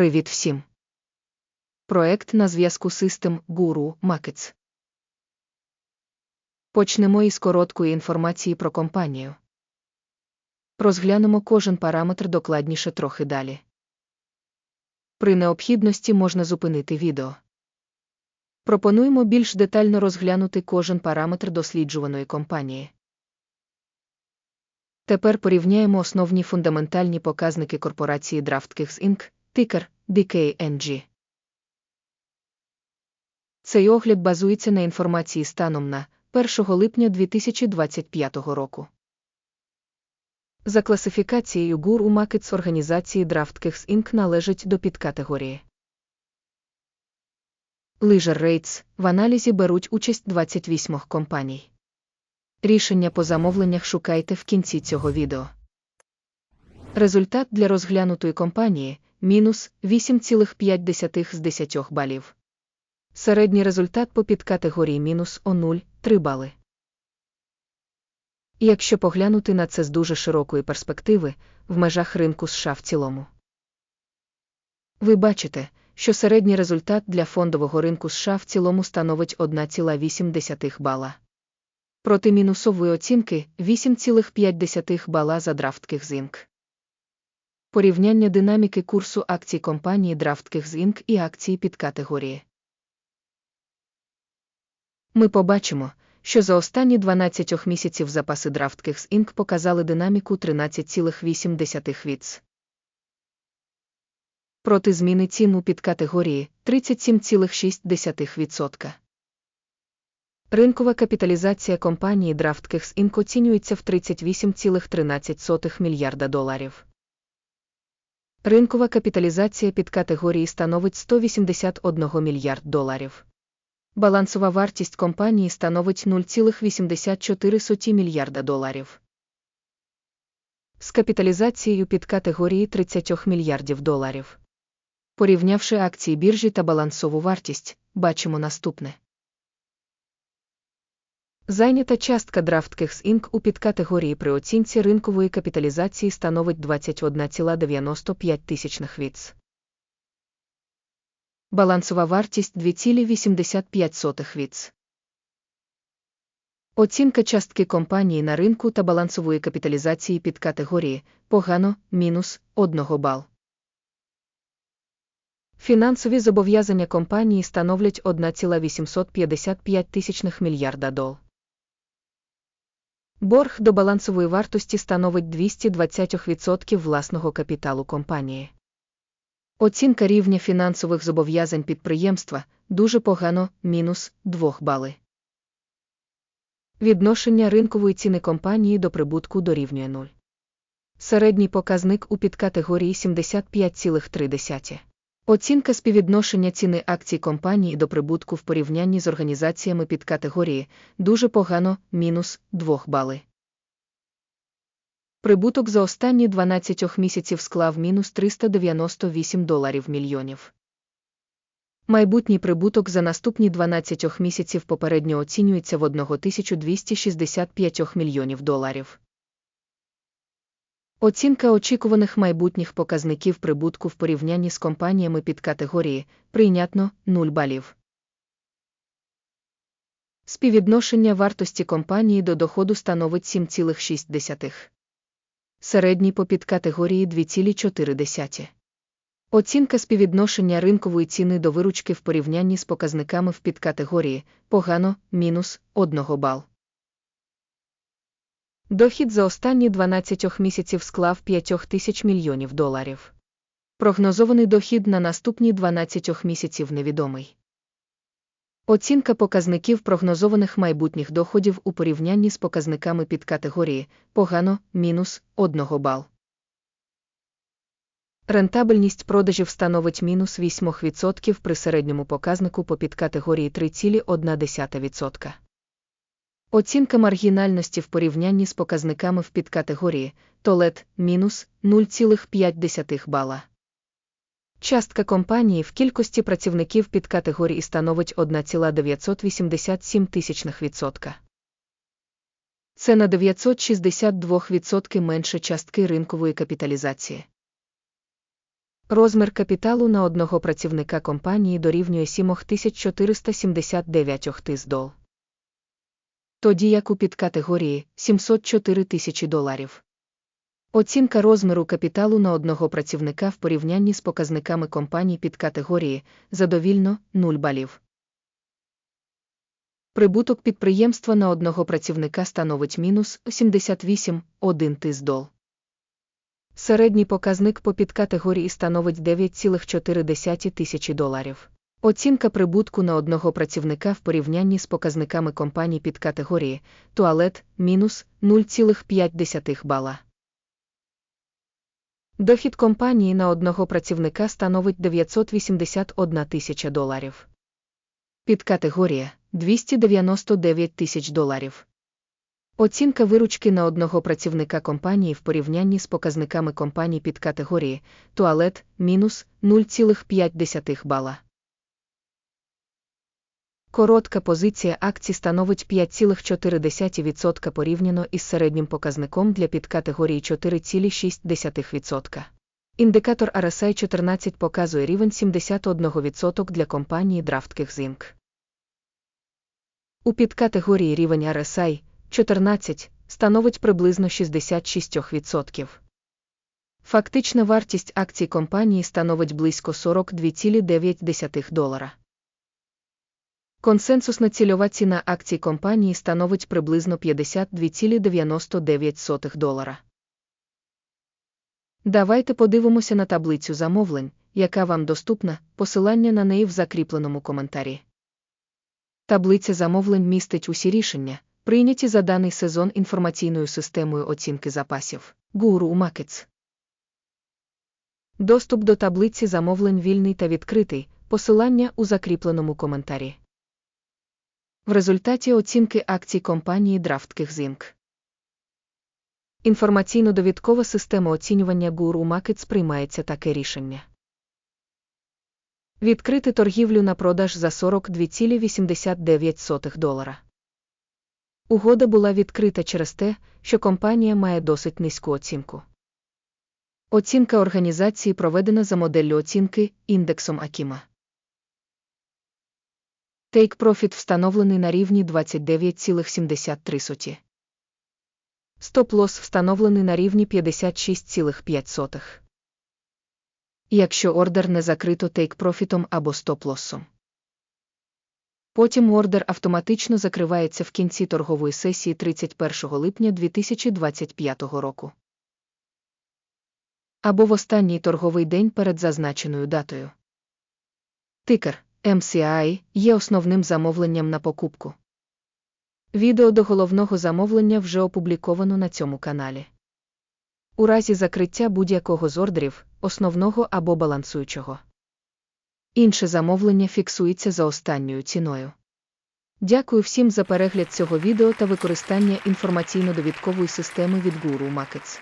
Привіт всім! Проект на зв'язку System Guru Markets. Почнемо із короткої інформації про компанію. Розглянемо кожен параметр докладніше трохи далі. При необхідності можна зупинити відео. Пропонуємо більш детально розглянути кожен параметр досліджуваної компанії. Тепер порівняємо основні фундаментальні показники корпорації DraftKings Inc., тикер DKNG. Цей огляд базується на інформації станом на 1 липня 2025 року. За класифікацією Guru Markets організації DraftKings Inc. належить до підкатегорії. Leisure Rates в аналізі беруть участь 28 компаній. Рішення по замовленнях шукайте в кінці цього відео. Результат для розглянутої компанії мінус 8,5 з 10 балів. Середній результат по підкатегорії мінус о 0, 3 бали. Якщо поглянути на це з дуже широкої перспективи, в межах ринку США в цілому. Ви бачите, що середній результат для фондового ринку США в цілому становить 1,8 бала. Проти мінусової оцінки 8,5 бала за DraftKings Inc. Порівняння динаміки курсу акцій компанії DraftKings Inc. і акції підкатегорії. Ми побачимо, що за останні 12 місяців запаси DraftKings Inc. показали динаміку 13,8 віц. Проти зміни цін у підкатегорії 37,6%. Ринкова капіталізація компанії DraftKings Inc. оцінюється в 38,13 мільярда доларів. Ринкова капіталізація підкатегорії становить 181 мільярд доларів. Балансова вартість компанії становить 0,84 мільярда доларів. З капіталізацією підкатегорії 30 мільярдів доларів. Порівнявши акції біржі та балансову вартість, бачимо наступне. Зайнята частка DraftKings Inc. у підкатегорії при оцінці ринкової капіталізації становить 21,95 тисячних віц. Балансова вартість 2,85 віц. Оцінка частки компанії на ринку та балансової капіталізації підкатегорії погано мінус 1 бал. Фінансові зобов'язання компанії становлять 1,855 тисячних мільярда дол. Борг до балансової вартості становить 220% власного капіталу компанії. Оцінка рівня фінансових зобов'язань підприємства дуже погано мінус 2 бали. Відношення ринкової ціни компанії до прибутку дорівнює 0. Середній показник у підкатегорії 75,3. Оцінка співвідношення ціни акцій компанії до прибутку в порівнянні з організаціями підкатегорії дуже погано мінус 2 бали. Прибуток за останні 12 місяців склав мінус 398 доларів мільйонів. Майбутній прибуток за наступні 12 місяців попередньо оцінюється в 1265 мільйонів доларів. Оцінка очікуваних майбутніх показників прибутку в порівнянні з компаніями під категорії прийнятно 0 балів. Співвідношення вартості компанії до доходу становить 7,6. Середній по підкатегорії 2,4. Оцінка співвідношення ринкової ціни до виручки в порівнянні з показниками в підкатегорії погано мінус 1 бал. Дохід за останні 12 місяців склав 5 тисяч мільйонів доларів. Прогнозований дохід на наступні 12 місяців невідомий. Оцінка показників прогнозованих майбутніх доходів у порівнянні з показниками під категорії погано мінус 1 бал. Рентабельність продажів становить мінус 8% при середньому показнику по підкатегорії 3,1%. Оцінка маргінальності в порівнянні з показниками в підкатегорії толет мінус 0,5 бала. Частка компанії в кількості працівників під категорії становить 1,987 тисячних відсотка. Це на 962% менше частки ринкової капіталізації. Розмір капіталу на одного працівника компанії дорівнює 7479 тис дол. Тоді як у підкатегорії 704 тисячі доларів. Оцінка розміру капіталу на одного працівника в порівнянні з показниками компаній підкатегорії задовільно 0 балів. Прибуток підприємства на одного працівника становить мінус 78,1 тис дол. Середній показник по підкатегорії становить 9,4 тисячі доларів. Оцінка прибутку на одного працівника в порівнянні з показниками компаній підкатегорії туалет мінус 0,5 бала. Дохід компанії на одного працівника становить 981 тисяча доларів. Підкатегорія 299 тисяч доларів. Оцінка виручки на одного працівника компанії в порівнянні з показниками компаній під категорії туалет мінус 0,5 бала. Коротка позиція акцій становить 5,4% порівняно із середнім показником для підкатегорії 4,6%. Індикатор RSI 14 показує рівень 71% для компанії DraftKings Inc. У підкатегорії рівень RSI 14 становить приблизно 66%. Фактична вартість акцій компанії становить близько 42,9 долара. Консенсусна цільова ціна акцій компанії становить приблизно 52,99 долара. Давайте подивимося на таблицю замовлень, яка вам доступна, посилання на неї в закріпленому коментарі. Таблиця замовлень містить усі рішення, прийняті за даний сезон інформаційною системою оцінки запасів Guru Markets. Доступ до таблиці замовлень вільний та відкритий, посилання у закріпленому коментарі. В результаті оцінки акцій компанії DraftKings Inc. Інформаційно-довідкова система оцінювання Guru Markets приймається таке рішення. Відкрити торгівлю на продаж за 42,89 долара. Угода була відкрита через те, що компанія має досить низьку оцінку. Оцінка організації проведена за моделлю оцінки індексом Акіма. Take Profit встановлений на рівні 29,73. Стоп-лосс встановлений на рівні 56,5. Якщо ордер не закрито Take Profit або стоп-лоссом. Потім ордер автоматично закривається в кінці торгової сесії 31 липня 2025 року. Або в останній торговий день перед зазначеною датою. Тикер MCI є основним замовленням на покупку. Відео до головного замовлення вже опубліковано на цьому каналі. У разі закриття будь-якого з ордерів, основного або балансуючого. Інше замовлення фіксується за останньою ціною. Дякую всім за перегляд цього відео та використання інформаційно-довідкової системи від Guru Markets.